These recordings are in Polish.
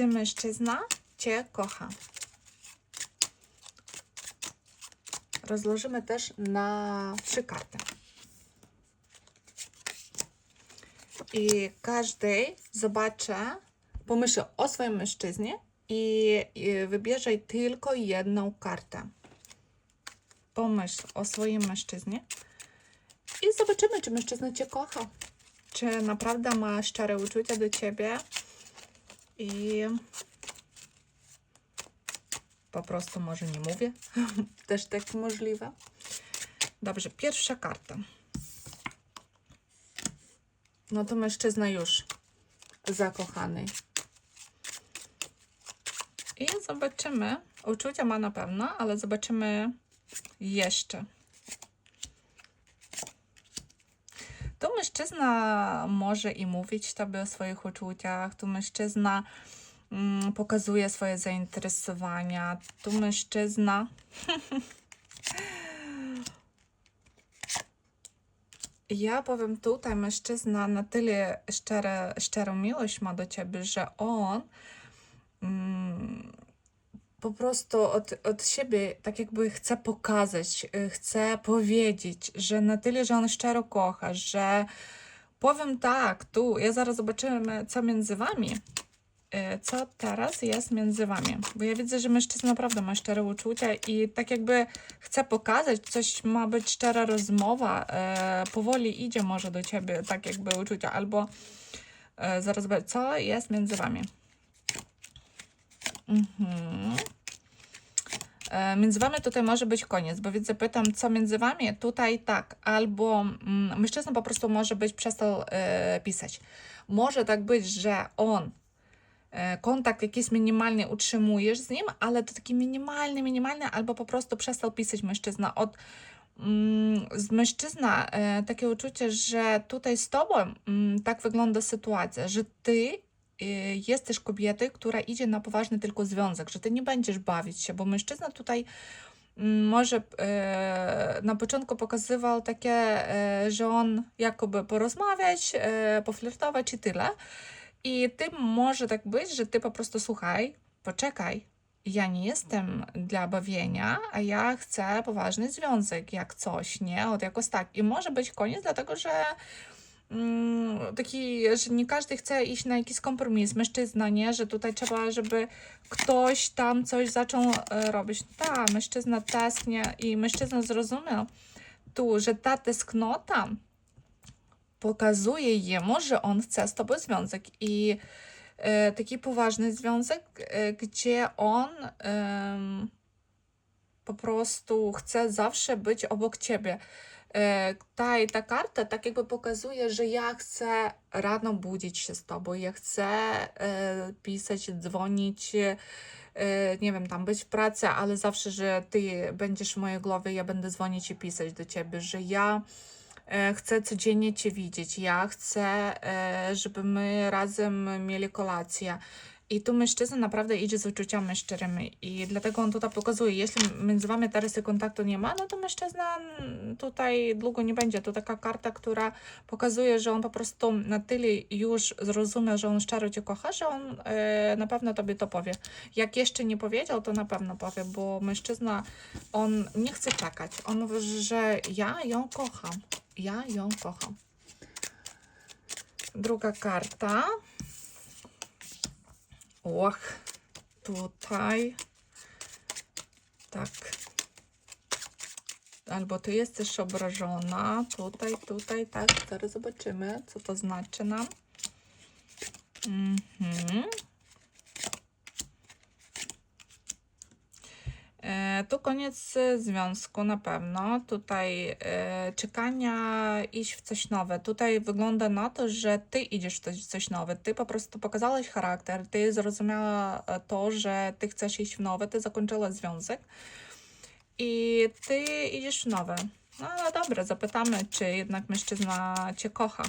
czy mężczyzna Cię kocha. Rozłożymy też na trzy karty. I każdy zobaczy, pomyśli o swoim mężczyźnie i, i wybierze tylko jedną kartę. Pomyśl o swoim mężczyźnie i zobaczymy, czy mężczyzna Cię kocha. Czy naprawdę ma szczere uczucia do Ciebie i po prostu może nie mówię. Też tak możliwe. Dobrze, pierwsza karta. No to mężczyzna już zakochany. I zobaczymy. Uczucia ma na pewno, ale zobaczymy jeszcze. Tu mężczyzna może i mówić tobie o swoich uczuciach, tu mężczyzna mm, pokazuje swoje zainteresowania, tu mężczyzna. Ja powiem tutaj, mężczyzna na tyle szczere, szczerą miłość ma do ciebie, że on mm, po prostu od, od siebie tak jakby chce pokazać, y, chce powiedzieć, że na tyle, że on szczero kocha, że powiem tak, tu, ja zaraz zobaczymy, co między wami. Y, Co teraz jest między wami? Bo ja widzę, że mężczyzna naprawdę ma szczere uczucia i tak jakby chce pokazać, coś ma być szczera rozmowa, e, powoli idzie może do ciebie, tak jakby uczucia, albo zaraz co jest między wami. Mhm. E, Między wami tutaj może być koniec, bo widzę, pytam, co między wami? Tutaj tak, albo mm, mężczyzna po prostu może być przestał e, pisać. Może tak być, że on e, kontakt jakiś minimalny utrzymujesz z nim, ale to taki minimalny, minimalny, albo po prostu przestał pisać mężczyzna. Od mm, z mężczyzna e, takie uczucie, że tutaj z tobą mm, tak wygląda sytuacja, że ty y, jesteś kobiety, która idzie na poważny tylko związek, że ty nie będziesz bawić się, bo mężczyzna tutaj mm, może e, na początku pokazywał takie, e, że on jakoby porozmawiać, poflirtować i tyle. I ty może tak być, że ty po prostu słuchaj, poczekaj, ja nie jestem dla bawienia, a ja chcę poważny związek, jak coś, nie? Od jakoś tak. I może być koniec, dlatego że taki, że nie każdy chce iść na jakiś kompromis, mężczyzna, nie? Że tutaj trzeba, żeby ktoś tam coś zaczął e, robić. Tak, mężczyzna tęsknie i mężczyzna zrozumiał tu, że ta tęsknota pokazuje jemu, że on chce z tobą związek i e, taki poważny związek, e, gdzie on em, po prostu chce zawsze być obok ciebie. E, ta karta tak jakby pokazuje, że ja chcę rano budzić się z tobą, ja chcę e, pisać, dzwonić, e, nie wiem, tam być w pracy, ale zawsze, że ty będziesz w mojej głowie, ja będę dzwonić i pisać do ciebie, że ja chcę codziennie cię widzieć, ja chcę, żeby my razem mieli kolację. I tu mężczyzna naprawdę idzie z uczuciami szczerymi i dlatego on tutaj pokazuje, jeśli między wami i kontaktu nie ma, no to mężczyzna tutaj długo nie będzie. To taka karta, która pokazuje, że on po prostu na tyle już zrozumiał, że on szczero cię kocha, że on e, na pewno tobie to powie. Jak jeszcze nie powiedział, to na pewno powie, bo mężczyzna, on nie chce czekać. On mówi, że ja ją kocham. Ja ją kocham. Druga karta. Och, tutaj. Tak. Albo ty jesteś obrażona. Tutaj, tutaj, tak. Zaraz zobaczymy, co to znaczy nam. Mhm. Tu koniec e, związku na pewno. Tutaj e, czekania iść w coś nowe. Tutaj wygląda na to, że ty idziesz w coś, coś nowe. Ty po prostu pokazałaś charakter, ty zrozumiała e, to, że ty chcesz iść w nowe, ty zakończyłaś związek i ty idziesz w nowe. No ale dobra, zapytamy, czy jednak mężczyzna cię kocha.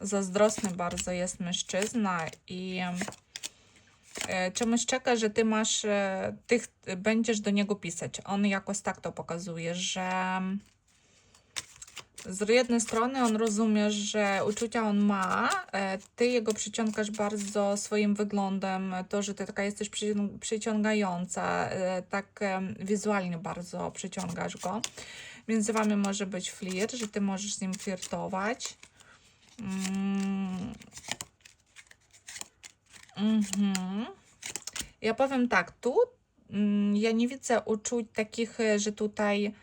Zazdrosny bardzo jest mężczyzna i e, czemuś czeka, że ty masz, e, ty będziesz do niego pisać. On jakoś tak to pokazuje, że z jednej strony on rozumie, że uczucia on ma, e, ty jego przyciągasz bardzo swoim wyglądem, to, że ty taka jesteś przycią- przyciągająca, e, tak wizualnie bardzo przyciągasz go. Między wami może być flirt, że ty możesz z nim flirtować. Mhm. Ja powiem tak, tu mm, ja nie widzę uczuć takich, e, że tutaj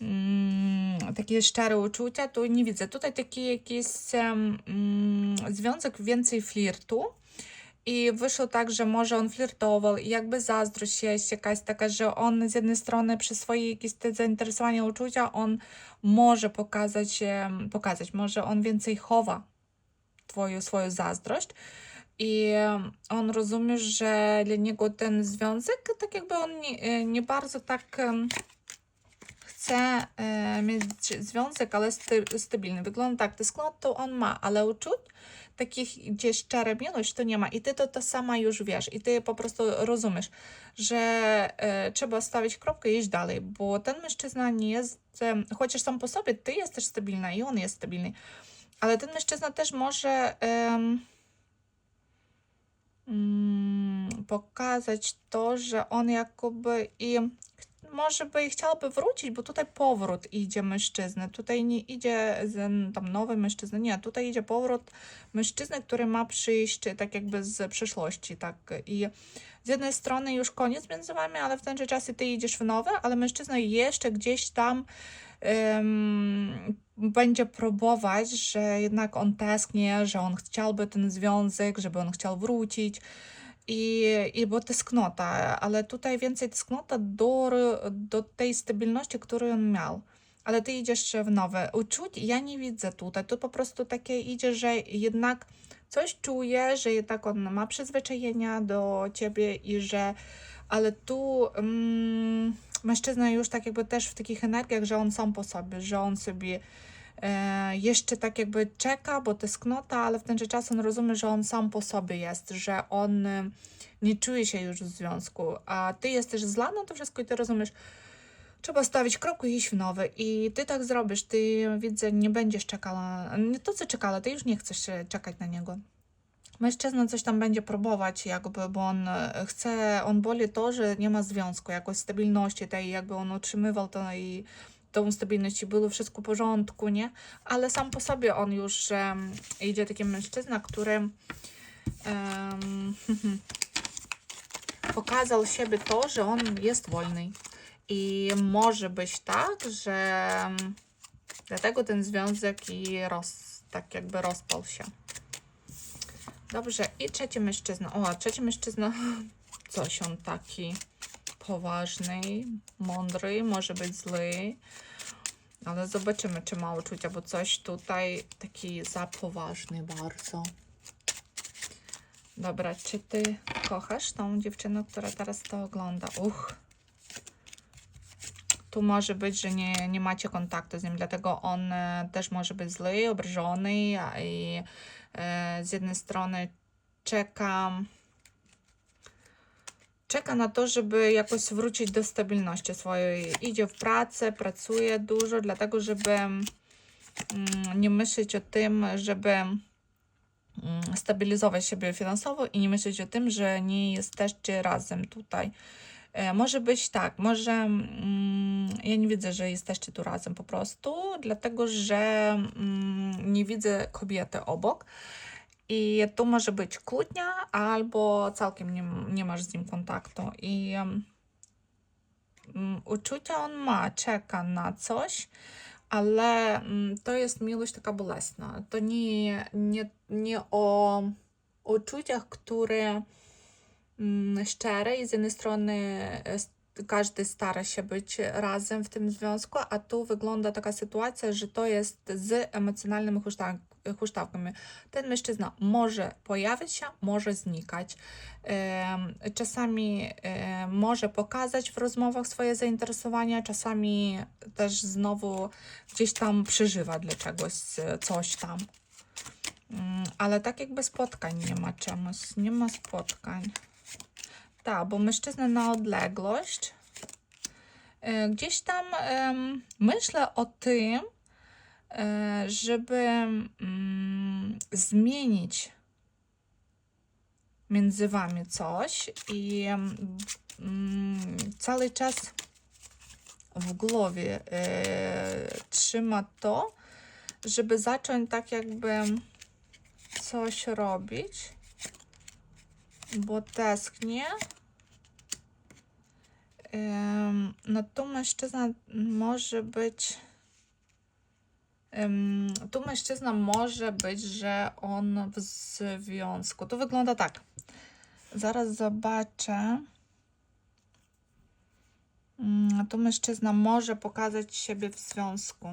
mm, takie szczere uczucia, tu nie widzę. Tutaj taki jakiś mm, związek więcej flirtu. I wyszło tak, że może on flirtował i jakby zazdrość jest jakaś taka, że on z jednej strony przez swoje jakieś te zainteresowania, uczucia, on może pokazać, pokazać, może on więcej chowa twoją, swoją zazdrość. I on rozumie, że dla niego ten związek, tak jakby on nie, e, nie bardzo tak chce e, mieć związek, ale stabilny. Wygląda tak, tęsknot to on ma, ale uczuć takich, gdzie szczera miłość, to nie ma. I ty to, to sama już wiesz. I ty po prostu rozumiesz, że e, trzeba stawić kropkę i iść dalej, bo ten mężczyzna nie jest, e, chociaż sam po sobie ty jesteś stabilna i on jest stabilny, ale ten mężczyzna też może mm, pokazać to, że on jakoby i może by chciałby wrócić, bo tutaj powrót idzie mężczyzny. Tutaj nie idzie z, tam nowy mężczyzna, nie, tutaj idzie powrót mężczyzny, który ma przyjść tak jakby z przeszłości, tak. I z jednej strony już koniec między wami, ale w ten czas ty idziesz w nowe, ale mężczyzna jeszcze gdzieś tam będzie próbować, że jednak on tęsknie, że on chciałby ten związek, żeby on chciał wrócić. I, i bo tęsknota, ale tutaj więcej tęsknota do, do tej stabilności, którą on miał. Ale ty idziesz w nowe. Uczuć ja nie widzę tutaj. Tu po prostu takie idzie, że jednak coś czuje, że jednak on ma przyzwyczajenia do ciebie i że, ale tu mm, mężczyzna już tak jakby też w takich energiach, że on sam po sobie, że on sobie e, jeszcze tak jakby czeka, bo tęsknota, ale w ten czas on rozumie, że on sam po sobie jest, że on e, nie czuje się już w związku, a ty jesteś zla na to wszystko i ty rozumiesz, trzeba stawić kroku i iść w nowe. I ty tak zrobisz, ty widzę, nie będziesz czekała, nie to co czekała, ty już nie chcesz e, czekać na niego. Mężczyzna coś tam będzie próbować, jakby, bo on e, chce, on boli to, że nie ma związku, jakoś stabilności tej, jakby on utrzymywał to i tą stabilność i było wszystko w porządku, nie? Ale sam po sobie on już idzie taki mężczyzna, który um, pokazał siebie to, że on jest wolny. I może być tak, że dlatego ten związek i roz, tak jakby rozpał się. Dobrze, i trzeci mężczyzna. O, trzeci mężczyzna, coś on taki poważny, mądry, może być zły. Ale zobaczymy, czy ma uczucia, bo coś tutaj taki za poważny bardzo. Dobra, czy ty kochasz tą dziewczynę, która teraz to ogląda? Uch. Tu może być, że nie, nie macie kontaktu z nim, dlatego on e, też może być zły, obrażony i z jednej strony czeka czeka na to, żeby jakoś wrócić do stabilności swojej. Idzie w pracę, pracuje dużo, dlatego żeby mm, nie myśleć o tym, żeby mm, stabilizować siebie finansowo i nie myśleć o tym, że nie jesteście razem tutaj. E, Może być tak, może mm, ja nie widzę, że jesteście tu razem po prostu, dlatego że mm, nie widzę kobiety obok. I tu może być kłótnia, albo całkiem nie, nie masz z nim kontaktu. I mm, uczucia on ma, czeka na coś, ale mm, to jest miłość taka bolesna. To nie, nie, nie o uczuciach, które mm, szczere i z jednej strony e, każdy stara się być razem w tym związku, a tu wygląda taka sytuacja, że to jest z emocjonalnymi huśtaw- huśtawkami. Ten mężczyzna może pojawić się, może znikać. Czasami e, może pokazać w rozmowach swoje zainteresowania, czasami też znowu gdzieś tam przeżywa dla czegoś e, coś tam. Mm, Ale tak jakby spotkań nie ma czemuś, nie ma spotkań. Tak, bo mężczyzna na odległość. E, Gdzieś tam myślę o tym, e, żeby mm, zmienić między wami coś i mm, cały czas w głowie e, trzyma to, żeby zacząć tak jakby coś robić, bo tęsknię. No tu mężczyzna może być. Tu mężczyzna może być, że on w związku. To wygląda tak. Zaraz zobaczę. Mm, Tu mężczyzna może pokazać siebie w związku.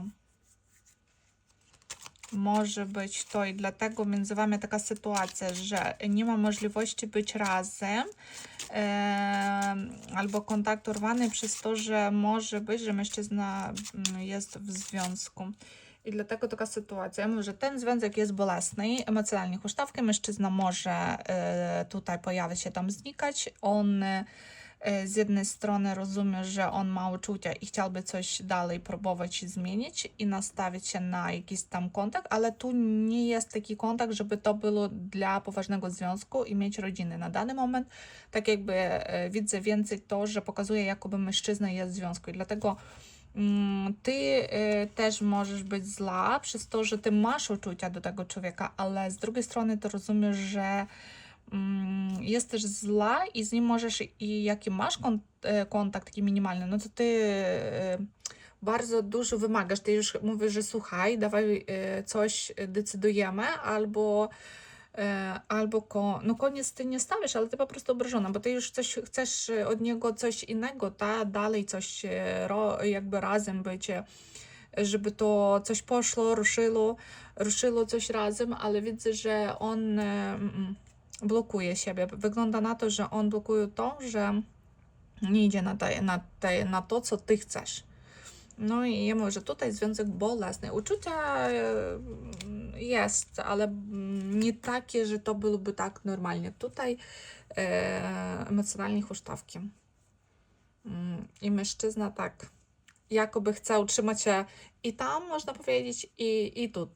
Może być to i dlatego między wami taka sytuacja, że nie ma możliwości być razem em, albo kontakt urwany przez to, że może być, że mężczyzna mm, jest w związku. I dlatego taka sytuacja. Że ten związek jest bolesny, emocjonalnie huśtawkę, mężczyzna może e, tutaj pojawić się tam znikać. On e, z jednej strony rozumie, że on ma uczucia i chciałby coś dalej próbować zmienić i nastawić się na jakiś tam kontakt, ale tu nie jest taki kontakt, żeby to było dla poważnego związku i mieć rodziny. Na dany moment tak jakby e, widzę więcej to, że pokazuje jakoby mężczyzna jest w związku i dlatego mm, ty e, też możesz być zła przez to, że ty masz uczucia do tego człowieka, ale z drugiej strony to rozumiesz, że jesteś zła i z nim możesz i jaki masz kon, kontakt taki minimalny, no to ty bardzo dużo wymagasz. Ty już mówisz, że słuchaj, dawaj e, coś decydujemy, albo e, albo ko, no koniec ty nie stawisz, ale ty po prostu obrażona, bo ty już coś chcesz od niego coś innego, ta dalej coś e, jakby razem być, żeby to coś poszło, ruszyło, ruszyło coś razem, ale widzę, że on blokuje siebie. Wygląda na to, że on blokuje to, że nie idzie na, te, na, te, na to, co ty chcesz. No i ja mówię, że tutaj związek bolesny. Uczucia e, jest, ale nie takie, że to byłoby tak normalnie. Tutaj e, emocjonalnie huśtawki. Mm, I mężczyzna tak jakoby chce utrzymać się i tam, można powiedzieć, i, i tu.